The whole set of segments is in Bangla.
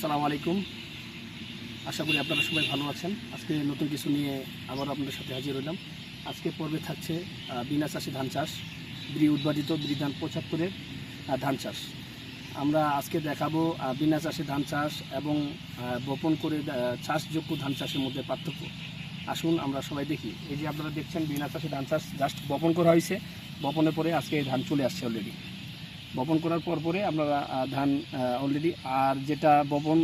আসসালামু আলাইকুম। আশা করি আপনারা সবাই ভালো আছেন। আজকে নতুন কিছু নিয়ে আবার আপনাদের সাথে হাজির হলাম। আজকে পর্বে থাকছে বিনা চাষি ধান চাষ ব্রি উদ্বাদিত ধান পঁচাত্তরের ধান চাষ। আমরা আজকে দেখাবো বিনা চাষে ধান চাষ এবং বপন করে চাষযোগ্য ধান চাষের মধ্যে পার্থক্য। আসুন আমরা সবাই দেখি। এই যে আপনারা দেখছেন, বিনা চাষে ধান চাষ জাস্ট বপন করা হয়েছে। বপনের পরে আজকে ধান চলে আসছে অলরেডি বপন করার পর পরে আপনারা ধান অলরেডি আর যেটা বপন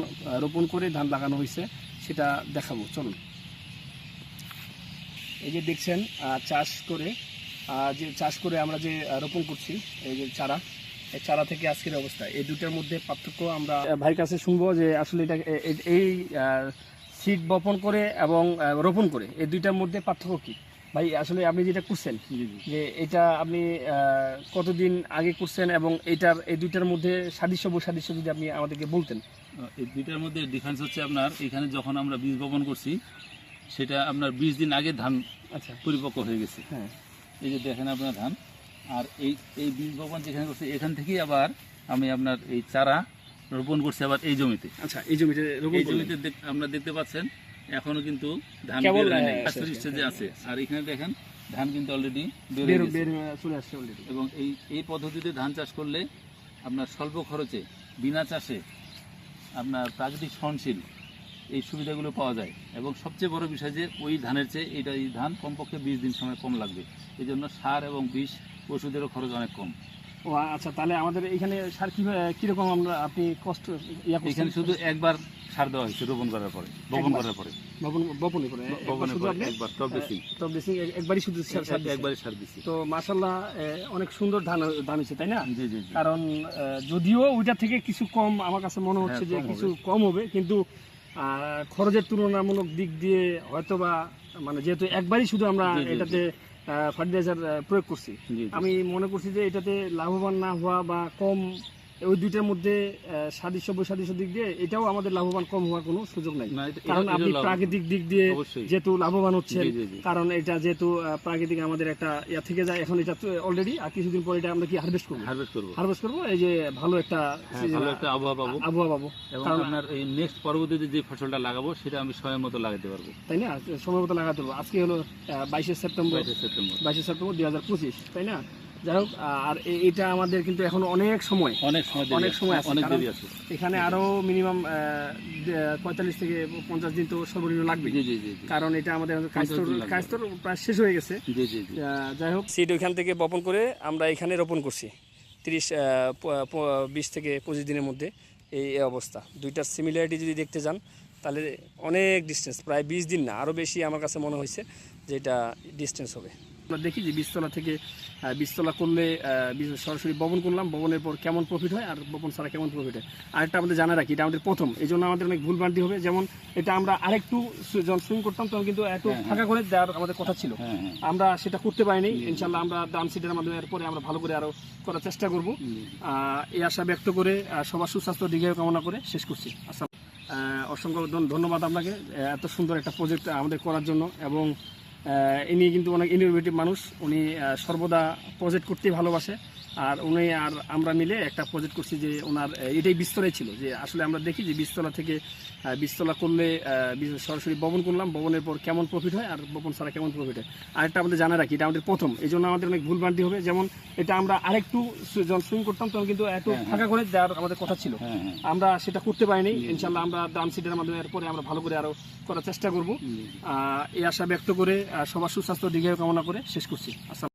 রোপণ করে ধান লাগানো হয়েছে, সেটা দেখাবো, চলুন। এই যে দেখছেন চাষ করে যে চাষ করে আমরা যে রোপণ করছি, এই যে চারা, এই চারা থেকে আজকের অবস্থা। এই দুটার মধ্যে পার্থক্য আমরা ভাইয়ের কাছে শুনব যে আসলে এটা এই সিড বপন করে এবং রোপণ করে, এই দুইটার মধ্যে পার্থক্য কি? ভাই আসলে আপনি যেটা করছেন যে এটা আপনি কতদিন আগে করছেন এবং এটার এই দুইটার মধ্যে সাদৃশ্য বৈসাদৃশ্য যদি আপনি আমাদেরকে বলতেন। এই দুইটার মধ্যে ডিফারেন্স হচ্ছে আপনার এখানে যখন আমরা বীজ বপন করছি সেটা আপনার বিশ দিন আগে ধান আচ্ছা। পরিপক্ক হয়ে গেছে। হ্যাঁ। এই যে দেখেন আপনার ধান আর এই এই বীজ বপন যেখানে করছি এখান থেকেই আবার আমি আপনার এই চারা রোপণ করছি আবার এই জমিতে। আচ্ছা এই জমিতে রোপণ এই জমিতে আমরা দেখতে পাচ্ছেন এখনও কিন্তু ধান বের হয় নাই। হ্যাঁ, স্টেজে আছে। আর এখানে দেখেন ধান কিন্তু অলরেডি বের বের হয়ে চলে আসছে অলরেডি এবং এই এই পদ্ধতিতে ধান চাষ করলে আপনার স্বল্প খরচে বিনা চাষে আপনার প্রাকৃতিক সহনশীল এই সুবিধাগুলো পাওয়া যায়। এবং সবচেয়ে বড় বিষয় যে ওই ধানের চেয়ে এটা এই ধান কমপক্ষে বিশ দিন সময় কম লাগবে। এই জন্য সার এবং বিষ ওষুধেরও খরচ অনেক কম। ও আচ্ছা তাহলে আমাদের এখানে সার কি কীরকম আমরা আপনি কষ্ট এখানে শুধু একবার সার দেওয়া হয়েছে রোপণ করার পরে বপন করার পরে। বপন বপনে বপনের পরে একবার টপ বেসিং তো বেশি একবারই শুধু সার সার একবারই সার দিচ্ছি। তো মাশাল্লাহ অনেক সুন্দর ধান ধান হয়েছে তাই না? জি জি জি। কারণ যদিও ওইটা থেকে কিছু কম আমার কাছে মনে হচ্ছে হ্যাঁ, যে কিছু কম হবে কিন্তু খরচের তুলনামূলক দিক দিয়ে হয়তোবা মানে যেহেতু একবারই শুধু আমরা। এটাতে ফার্টিলাইজার প্রয়োগ করছি। আমি মনে করছি যে এটাতে লাভবান না হওয়া বা কম ওই দুইটার মধ্যে সাদৃশ্য বৈসাদৃশ্য দিক দিয়ে এটাও আমাদের লাভবান কম হওয়ার কোনো সুযোগ নাই। কারণ আপনি প্রাকৃতিক দিক দিয়ে যেহেতু লাভবান হচ্ছেন। কারণ এটা যেহেতু প্রাকৃতিক আমাদের একটা ইয়া থেকে যায় এখন এটা অলরেডি আর কিছুদিন পরে এটা আমরা কি হারভেস্ট করব? হারভেস্ট করব। হারভেস্ট করব? এই যে ভালো একটা হ্যাঁ ভালো একটা আবহাওয়া পাবো। আবহাওয়া পাবো। এবং আপনার এই নেক্সট পরবর্তীতে যে ফসলটা লাগাবো সেটা আমি সময় মতো লাগাতে পারব। তাই না? সময় মতো লাগাতে হবে আজকে হলো বাইশে সেপ্টেম্বর। বাইশে সেপ্টেম্বর। বাইশে সেপ্টেম্বর দুই হাজার পঁচিশ তাই না? যাই হোক আর এটা আমাদের কিন্তু এখন অনেক সময় অনেক সময় অনেক সময় আছে, অনেক দেরি আছে। এখানে আরও মিনিমাম পঁয়তাল্লিশ থেকে পঞ্চাশ দিন তো সর্বনিম্ন লাগবে জি জি জি কারণ এটা আমাদের লাগবে। কাজতর প্রায় শেষ হয়ে গেছে। জি জি জি। যাই হোক। সিড ওইখান থেকে বপন করে আমরা এখানে রোপণ করছি। তিরিশ বিশ থেকে পঁচিশ দিনের মধ্যে এই এই অবস্থা। দুইটার সিমিলারিটি যদি দেখতে যান তাহলে অনেক ডিস্টেন্স প্রায় বিশ দিন না আরও বেশি আমার কাছে মনে হয়েছে যে এটা ডিস্টেন্স হবে। আমরা দেখি যে বীজতলা থেকে আহ, বীজতলা করলে সরাসরি বপন করলাম বপনের পর কেমন প্রফিট হয় আর বপন ছাড়া কেমন প্রফিট হয়? আরেকটা আমাদের জানা রাখি এটা আমাদের প্রথম। এই জন্য আমাদের অনেক ভুল ভুলভ্রান্তি হবে। যেমন এটা আমরা আরেকটু যখন সুইং করতাম তখন কিন্তু একটু হ্যাঁ, হ্যাঁ। ফাঁকা করে দেওয়ার আমাদের কথা ছিল। হ্যাঁ আমরা সেটা করতে পারিনি। ইনশাল্লাহ আমরা ডান সিটের মাধ্যমে এরপরে আমরা ভালো করে আরও করার চেষ্টা করব। এই আশা ব্যক্ত করে সবার সুস্বাস্থ্য দীর্ঘায়ু কামনা করে শেষ করছি। আচ্ছা অসংখ্য ধন্যবাদ আপনাকে এত সুন্দর একটা প্রজেক্ট আমাদের করার জন্য এবং ইনি কিন্তু অনেক ইনোভেটিভ মানুষ। উনি সর্বদা প্রজেক্ট করতেই ভালোবাসে। আর উনি আর আমরা মিলে একটা প্রজেক্ট করছি যে ওনার এটাই বিস্তরাই ছিল যে আসলে আমরা দেখি যে বিস্তলা থেকে বিস্তলা করলে সরাসরি বপন করলাম বপনের পর কেমন প্রফিট হয় আর বপন ছাড়া কেমন প্রফিট হয়। আরেকটা আমাদের জানা রাখি এটা আমাদের প্রথম এই জন্য আমাদের অনেক ভুলভ্রান্তি হবে। যেমন এটা আমরা আরেকটু যখন সুইং করতাম তখন কিন্তু একটু হ্যাঁ, হ্যাঁ। ফাঁকা করে দেওয়ার আমাদের কথা ছিল। হ্যাঁ আমরা সেটা করতে পারিনি। ইনশাল্লাহ আমরা ডান সিটের মাধ্যমে এরপরে আমরা ভালো করে আরও করার চেষ্টা করব। এই আশা ব্যক্ত করে সবার সুস্বাস্থ্য দীর্ঘায়ু কামনা করে শেষ করছি। আসসালাম